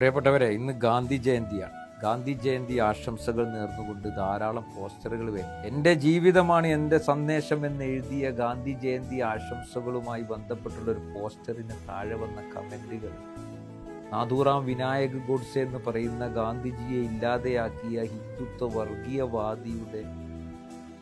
പ്രിയപ്പെട്ടവരെ ഇന്ന് ഗാന്ധി ജയന്തിയാണ്. ഗാന്ധി ജയന്തി ആശംസകൾ നേർന്നുകൊണ്ട് ധാരാളം പോസ്റ്ററുകൾ വരും എന്റെ ജീവിതമാണ് എന്റെ സന്ദേശം എന്ന് എഴുതിയ ഗാന്ധി ജയന്തി ആശംസകളുമായി ബന്ധപ്പെട്ടുള്ള ഒരു പോസ്റ്ററിന് താഴെ വന്ന കമന്റുകൾ. നാദൂറാം വിനായക് ഗോഡ്സെ എന്ന് പറയുന്ന ഗാന്ധിജിയെ ഇല്ലാതെയാക്കിയ ഹിന്ദുത്വ വർഗീയവാദിയുടെ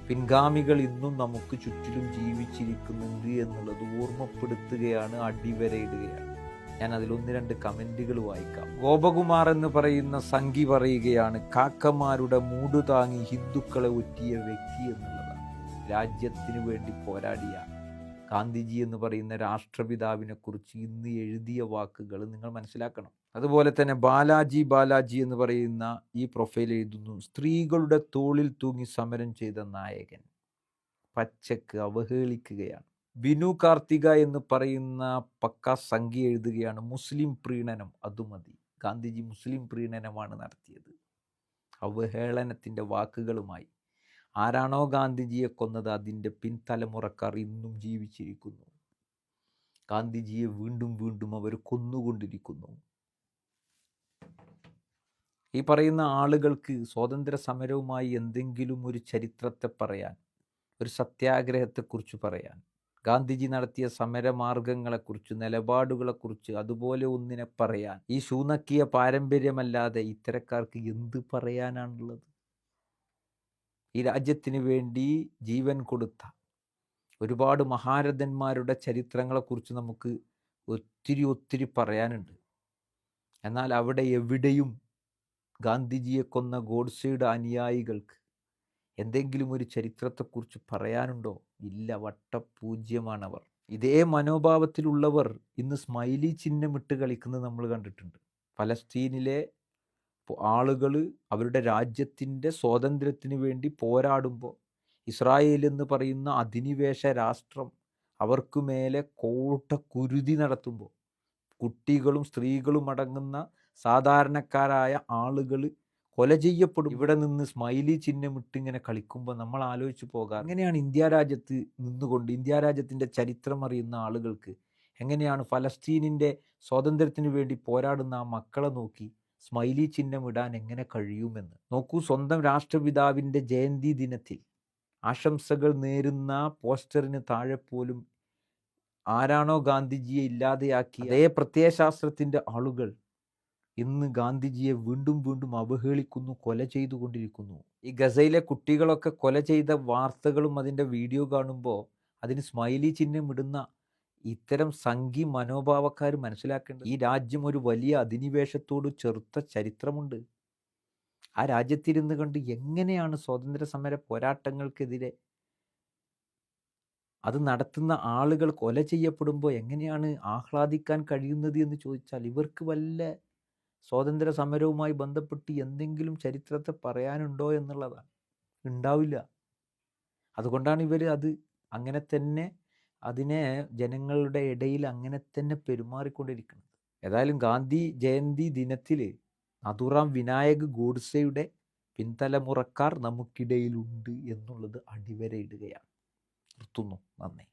പിൻഗാമികൾ ഇന്നും നമുക്ക് ചുറ്റിലും ജീവിച്ചിരിക്കുന്നുണ്ട് എന്നുള്ളത് ഓർമ്മപ്പെടുത്തുകയാണ് അടിവരയിടുകയാണ്. ഞാൻ അതിൽ ഒന്ന് രണ്ട് കമന്റുകൾ വായിക്കാം. ഗോപകുമാർ എന്ന് പറയുന്ന സംഖി പറയുകയാണ് കാക്കമാരുടെ മൂട് താങ്ങി ഹിന്ദുക്കളെ ഒറ്റിയ വ്യക്തി എന്നുള്ളതാണ്. രാജ്യത്തിന് വേണ്ടി പോരാടിയ ഗാന്ധിജി എന്ന് പറയുന്ന രാഷ്ട്രപിതാവിനെ കുറിച്ച് ഇന്ന് എഴുതിയ വാക്കുകൾ നിങ്ങൾ മനസ്സിലാക്കണം. അതുപോലെ തന്നെ ബാലാജി ബാലാജി എന്ന് പറയുന്ന ഈ പ്രൊഫൈൽ എഴുതുന്നു സ്ത്രീകളുടെ തോളിൽ തൂങ്ങി സമരം ചെയ്ത നായകൻ പച്ചക്ക് അവഹേളിക്കുകയാണ്. ബിനു കാർത്തിക എന്ന് പറയുന്ന പക്ക സംഖ്യ എഴുതുകയാണ് മുസ്ലിം പ്രീണനം അത് മതി. ഗാന്ധിജി മുസ്ലിം പ്രീണനമാണ് നടത്തിയത്. അവഹേളനത്തിന്റെ വാക്കുകളുമായി. ആരാണോ ഗാന്ധിജിയെ കൊന്നത് അതിന്റെ പിൻതലമുറക്കാർ ഇന്നും ജീവിച്ചിരിക്കുന്നു. ഗാന്ധിജിയെ വീണ്ടും വീണ്ടും അവർ കൊന്നുകൊണ്ടിരിക്കുന്നു. ഈ പറയുന്ന ആളുകൾക്ക് സ്വാതന്ത്ര്യ സമരവുമായി എന്തെങ്കിലും ഒരു ചരിത്രത്തെ പറയാൻ ഒരു സത്യാഗ്രഹത്തെക്കുറിച്ച് പറയാൻ ഗാന്ധിജി നടത്തിയ സമരമാർഗങ്ങളെക്കുറിച്ച് നിലപാടുകളെക്കുറിച്ച് അതുപോലെ ഒന്നിനെ പറയാൻ ഈ ശൂനക്കിയ പാരമ്പര്യമല്ലാതെ ഇത്തരക്കാർക്ക് എന്ത് പറയാനാണുള്ളത്? ഈ രാജ്യത്തിന് വേണ്ടി ജീവൻ കൊടുത്ത ഒരുപാട് മഹാരഥന്മാരുടെ ചരിത്രങ്ങളെക്കുറിച്ച് നമുക്ക് ഒത്തിരി ഒത്തിരി പറയാനുണ്ട്. എന്നാൽ അവിടെ എവിടെയും ഗാന്ധിജിയെ കൊന്ന ഗോഡ്സെയുടെ അനുയായികൾക്ക് എന്തെങ്കിലും ഒരു ചരിത്രത്തെക്കുറിച്ച് പറയാനുണ്ടോ? ഇല്ല വട്ടപൂജ്യമാണവർ. ഇതേ മനോഭാവത്തിലുള്ളവർ ഇന്ന് സ്മൈലി ചിഹ്നമിട്ട് കളിക്കുന്നത് നമ്മൾ കണ്ടിട്ടുണ്ട്. ഫലസ്തീനിലെ ആളുകൾ അവരുടെ രാജ്യത്തിന്റെ സ്വാതന്ത്ര്യത്തിന് വേണ്ടി പോരാടുമ്പോൾ ഇസ്രായേൽ എന്ന് പറയുന്ന അധിനിവേശ രാഷ്ട്രം അവർക്ക് മേലെ കോട്ട കുരുതി നടത്തുമ്പോൾ കുട്ടികളും സ്ത്രീകളും അടങ്ങുന്ന സാധാരണക്കാരായ ആളുകൾ കൊല ചെയ്യപ്പെടും. ഇവിടെ നിന്ന് സ്മൈലി ചിഹ്നം ഇട്ടിങ്ങനെ കളിക്കുമ്പോൾ നമ്മൾ ആലോചിച്ച് പോകാം എങ്ങനെയാണ് ഇന്ത്യ രാജ്യത്ത് നിന്നുകൊണ്ട് ഇന്ത്യ രാജ്യത്തിന്റെ ചരിത്രം അറിയുന്ന ആളുകൾക്ക് എങ്ങനെയാണ് ഫലസ്തീനിന്റെ സ്വാതന്ത്ര്യത്തിന് വേണ്ടി പോരാടുന്ന ആ മക്കളെ നോക്കി സ്മൈലി ചിഹ്നം ഇടാൻ എങ്ങനെ കഴിയുമെന്ന്? നോക്കൂ സ്വന്തം രാഷ്ട്രപിതാവിന്റെ ജയന്തി ദിനത്തിൽ ആശംസകൾ നേരുന്ന പോസ്റ്ററിന് താഴെ പോലും ആരാണോ ഗാന്ധിജിയെ ഇല്ലാതെയാക്കി അതേ പ്രത്യയശാസ്ത്രത്തിന്റെ ആളുകൾ ഇന്ന് ഗാന്ധിജിയെ വീണ്ടും വീണ്ടും അവഹേളിക്കുന്നു കൊല ചെയ്തുകൊണ്ടിരിക്കുന്നു. ഈ ഗസയിലെ കുട്ടികളൊക്കെ കൊല ചെയ്ത വാർത്തകളും അതിന്റെ വീഡിയോ കാണുമ്പോൾ അതിന് സ്മൈലി ചിഹ്നം ഇടുന്ന ഇത്തരം സംഘി മനോഭാവക്കാർ മനസ്സിലാക്കേണ്ട ഈ രാജ്യം ഒരു വലിയ അധിനിവേശത്തോട് ചെറുത്ത ചരിത്രമുണ്ട്. ആ രാജ്യത്തിരുന്ന് കണ്ട് എങ്ങനെയാണ് സ്വാതന്ത്ര്യ സമര പോരാട്ടങ്ങൾക്കെതിരെ അത് നടത്തുന്ന ആളുകൾ കൊല ചെയ്യപ്പെടുമ്പോൾ എങ്ങനെയാണ് ആഹ്ലാദിക്കാൻ കഴിയുന്നത് എന്ന് ചോദിച്ചാൽ ഇവർക്ക് വല്ല സ്വാതന്ത്ര്യ സമരവുമായി ബന്ധപ്പെട്ട് എന്തെങ്കിലും ചരിത്രത്തെ പറയാനുണ്ടോ എന്നുള്ളതാണ് ഉണ്ടാവില്ല. അതുകൊണ്ടാണ് ഇവർ അത് അങ്ങനെ തന്നെ അതിനെ ജനങ്ങളുടെ ഇടയിൽ അങ്ങനെ തന്നെ പെരുമാറിക്കൊണ്ടിരിക്കുന്നത്. ഏതായാലും ഗാന്ധി ജയന്തി ദിനത്തിൽ നദുറാം വിനായക് ഗോഡ്സെയുടെ പിൻതലമുറക്കാർ നമുക്കിടയിലുണ്ട് എന്നുള്ളത് അടിവരയിടുകയാണ്. നിർത്തുന്നു. നന്ദി.